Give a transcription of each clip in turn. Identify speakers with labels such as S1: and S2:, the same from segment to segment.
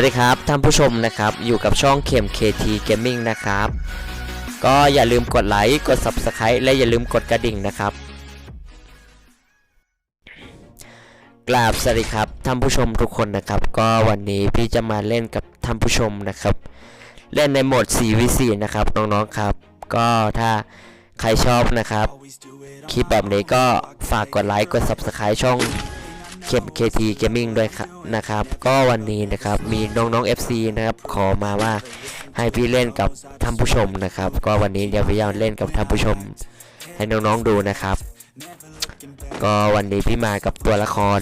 S1: วัสดีครับท่านผู้ชมนะครับ อยู่กับช่องเข็ม KT Gaming นะครับ ก็อย่าลืมกดไลค์กด Subscribe และอย่าลืมกดกระดิ่งนะครับ กราบสวัสดีครับท่านผู้ชมทุกคนนะครับ ก็วันนี้พี่จะมาเล่นกับท่านผู้ชมนะครับ เล่นในโหมด 4v4 นะครับน้องๆครับ ก็ถ้าใครชอบนะครับ คลิปแบบนี้ก็ฝากกดไลค์กด Subscribe ช่อง เคม KT Gaming ด้วยนะครับ ก็วันนี้นะครับ มีน้องๆ FC นะครับ ขอมาว่าให้พี่เล่นกับท่านผู้ชมนะครับ ก็วันนี้เดี๋ยวพี่จะเล่นกับท่านผู้ชม ให้น้องๆดูนะครับ ก็วันนี้พี่มากับตัวละคร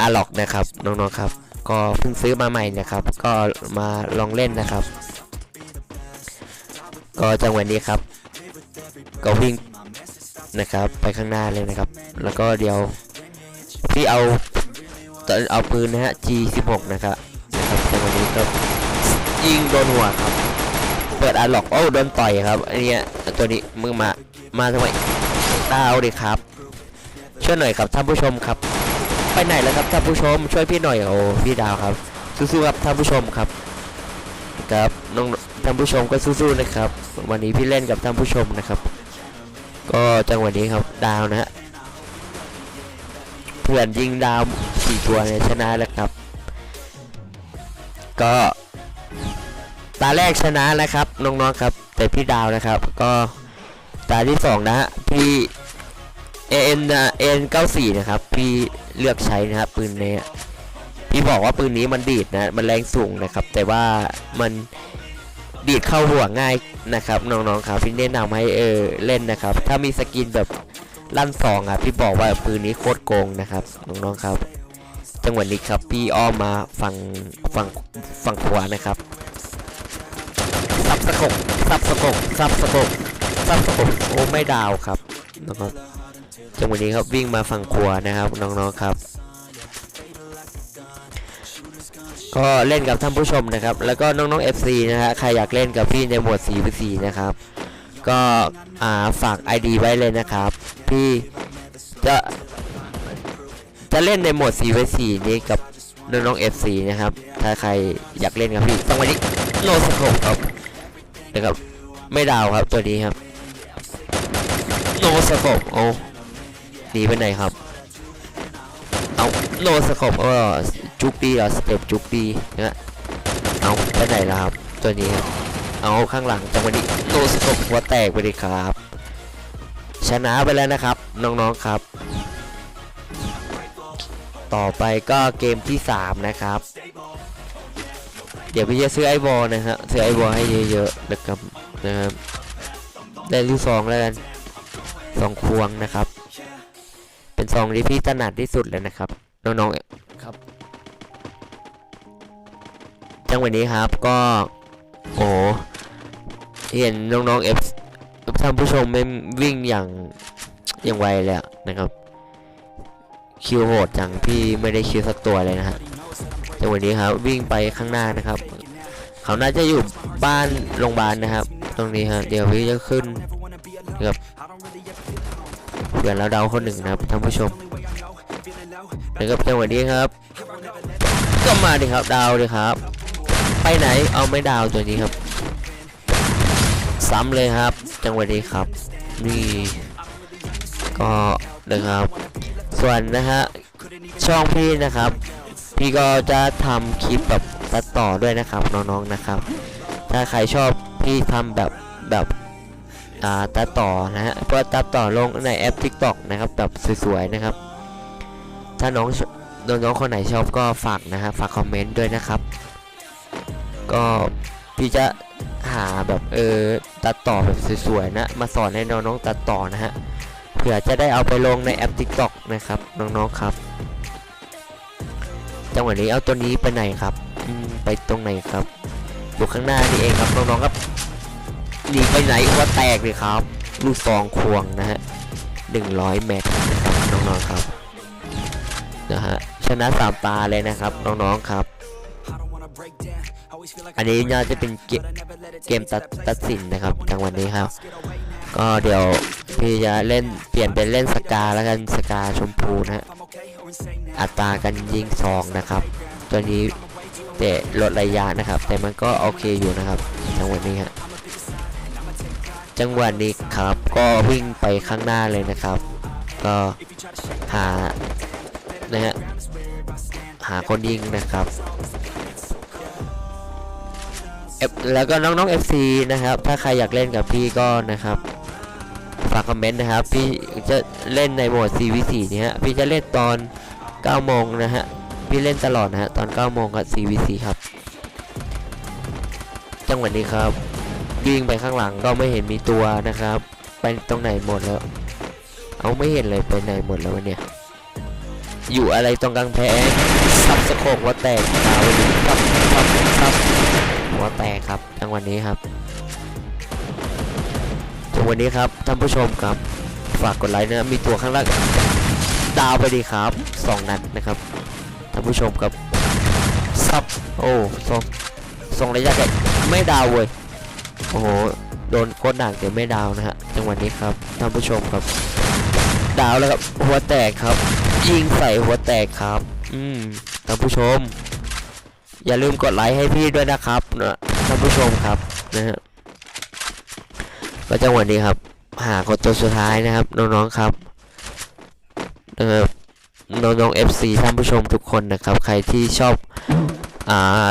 S1: อาล็อกนะครับน้องๆครับ ก็เพิ่งซื้อมาใหม่นะครับ ก็มาลองเล่นนะครับ ก็จังหวะนี้ครับ ก็วิ่งนะครับ ไปข้างหน้าเลยนะครับ แล้วก็เดี๋ยว พี่เอาตอนเอาปืนนะฮะ G16 นะครับนะครับแต่วันนี้ก็ยิงโดนหัวครับ เปิดอาร์ล็อกโอ้โดนต่อยครับอันนี้ตัวนี้มึงมามาทำไมดาวดิครับ ช่วยหน่อยครับท่านผู้ชมครับ ไปไหนแล้วครับท่านผู้ชม ช่วยพี่หน่อยโอ้พี่ดาวครับสู้ๆครับท่านผู้ชมครับครับน้องท่านผู้ชมก็สู้ๆนะครับ วันนี้พี่เล่นกับท่านผู้ชมนะครับ ก็จังหวะนี้ครับดาวนะฮะ พื่อนยิงดาวสี่ตัวเนี่ยชนะแล้วครับ ก็ตาแรกชนะแล้วครับน้องๆครับ แต่พี่ดาวนะครับ ก็ตาที่สองนะพี่เอ็นเอ็นเก้าสี่นะครับ พี่เลือกใช้นะครับปืนเนี้ยพี่บอกว่าปืนนี้มันดีดนะมันแรงสูงนะครับ แต่ว่ามันดีดเข้าหัวง่ายนะครับน้องๆครับพี่แนะนำให้เออเล่นนะครับ ถ้ามีสกินแบบ ลั่นสองอะพี่บอกว่าปืนนี้โคตรโกงนะครับน้องๆครับ จังหวะนี้ครับพี่อ้อมมาฝั่งฝั่งฝั่งขวานะครับซับสะกบซับสะกบซับสะกบซับสะกบโอ้ไม่ดาวครับนะครับจังหวะนี้ครับวิ่งมาฝั่งขวานะครับน้องๆครับ ก็เล่นกับท่านผู้ชมนะครับ แล้วก็น้องๆ FC นะฮะใครอยากเล่นกับพี่ในหมวด 4v4 นะครับ ก็อ่าฝาก ID ไว้เลยนะครับ พี่จะจะเล่นในโหมด 4v4 นี้กับน้องๆ FC นะครับ ถ้าใครอยากเล่นกับพี่ต้องวันนี้โนสโคปครับนะครับ ไม่ดาวครับตัวนี้ครับโนสโคปโอ้หนีไปไหนครับ เอาโนสโคปเออจุกปีเหรอสเต็ปจุกปีนะเอาไปไหนแล้วครับ ตัวนี้ครับ เอาข้างหลังจังหวะนี้โนสกบหัวแตกไปเลยครับ ชนะไปแล้วนะครับ น้องๆครับ ต่อไปก็เกมที่ 3 นะครับ เดี๋ยวพี่จะซื้อไอบอลนะฮะซื้อไอบอลให้เยอะๆนะครับนะครับได้ลูกซองแล้วกันสองควงนะครับ เป็นซองที่พี่ถนัดที่สุดเลยนะครับ น้องๆครับจังหวะนี้ครับก็ โอ้ เห็นน้องๆเอฟท่านผู้ชมไม่วิ่งอย่างอย่างไวเลยนะครับ คิวโหดจังพี่ไม่ได้คิวสักตัวเลยนะฮะแต่วันนี้ครับ วิ่งไปข้างหน้านะครับ เขาน่าจะอยู่บ้านโรงพยาบาลนะครับ ตรงนี้ฮะเดี๋ยวพี่จะขึ้นครับเพื่อนเราเดาคนหนึ่งนะครับท่านผู้ชมนะครับจังหวะนี้ครับ ก็มาดิครับดาวดิครับ ไปไหนเอาไม่ดาวตัวนี้ครับ ซ้ำเลยครับ จังหวะนี้ครับ นี่ก็นะครับ ส่วนนะฮะช่องพี่นะครับ พี่ก็จะทำคลิปแบบตัดต่อด้วยนะครับน้องๆนะครับ ถ้าใครชอบพี่ทำแบบแบบอ่าตัดต่อนะฮะเพื่อตัดต่อลงในแอป TikTok นะครับแบบสวยๆนะครับ ถ้าน้องน้องๆคนไหนชอบก็ฝากนะฮะฝากคอมเมนต์ด้วยนะครับ ก็พี่จะ หาแบบเออตัดต่อแบบสวยๆนะ มาสอนให้น้องๆตัดต่อนะฮะเผื่อจะได้เอาไปลงในแอป TikTok นะครับน้องๆครับจังหวะนี้เอาตัวนี้ไปไหนครับอืไปตรงไหนครับอยู่ข้างหน้านี่เองครับน้องๆครับหนีไปไหนว่าแตกเลยครับ ลูกซองควงนะฮะ100แม็กนะครับน้องๆครับนะฮะชนะสามตาเลยนะครับน้องๆครับ อันนี้น่าจะเป็นเกมตัดตัดสินนะครับทางวันนี้ครับ ก็เดี๋ยวพี่จะเล่นเปลี่ยนเป็นเล่นสกาแล้วกันสกาชมพูนะฮะอัตรากันยิงสองนะครับ ตัวนี้แต่ลดระยะนะครับ แต่มันก็โอเคอยู่นะครับจังหวะนี้ฮะจังหวะนี้ครับก็วิ่งไปข้างหน้าเลยนะครับ ก็หานะฮะหาคนยิงนะครับ แล้วก็น้องๆ FC นะครับ ถ้าใครอยากเล่นกับพี่ก็นะครับ ฝากคอมเมนต์นะครับ พี่จะเล่นในโหมด CVC เนี่ยฮะ พี่จะเล่นตอน9โมงนะฮะ พี่เล่นตลอดนะฮะ ตอน9โมงกับ CVC ครับ จังหวะนี้ครับ วิ่งไปข้างหลังก็ไม่เห็นมีตัวนะครับ ไปตรงไหนหมดแล้ว เอาไม่เห็นเลยไปไหนหมดแล้ววะเนี่ย อยู่อะไรตรงกลางแพงซับสโคกหัวแตกดาวไปดิซับซับซับ ครับจังวะนี้ครับจังวะนี้ครับท่านผู้ชมครับ ฝากกดไลค์นะมีตัวข้างล่างดาวไปดีครับสองนัดนะครับท่านผู้ชมครับซับโอ้ส่งส่งระยะไกลไม่ดาวเว้ยโอ้โหโดนโคตรหนักแต่ไม่ดาวนะฮะจังหวะนี้ครับท่านผู้ชมครับ ดาวแล้วครับหัวแตกครับ ยิงใส่หัวแตกครับ อืมท่านผู้ชม อย่าลืมกดไลค์ให้พี่ด้วยนะครับเนะ ท่านผู้ชมครับนะฮะก็จังหวะนี้ครับ หาคนตัวสุดท้ายนะครับน้องๆครับนะครับน้องๆ FC ท่านผู้ชมทุกคนนะครับ ใครที่ชอบอ่า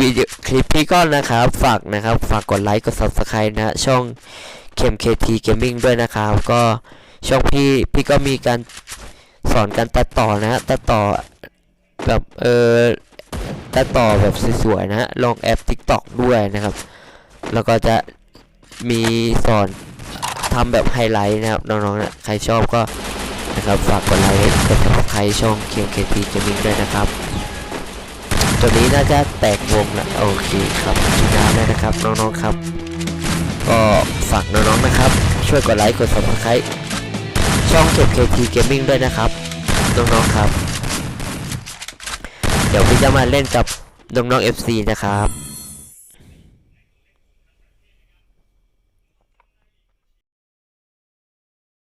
S1: วิดีโอคลิปพี่ก็นนะครับ ฝากนะครับ ฝากกดไลค์กด subscribe นะฮะช่องเข็ม KT Gaming ด้วยนะครับ ก็ช่องพี่พี่ก็มีการสอนการตัดต่อนะ ตัดต่อแบบเออ ตัดต่อแบบสวยๆนะฮะลงแอป TikTok ด้วยนะครับ แล้วก็จะมีสอนทำแบบไฮไลท์นะครับน้องๆนะใครชอบก็นะครับฝากกดไลค์กด subscribe ช่องเข็ม KT Gaming ด้วยนะครับตัวนี้น่าจะแตกวงละโอเคครับชนะแล้วนะครับน้องๆครับก็ฝากน้องๆนะครับ ช่วยกดไลค์กด subscribe ช่องเก็บ KT Gaming ด้วยนะครับ น้องๆครับ ดี๋ยวพี่จะมาเล่นกับน้องๆ FC นะครับ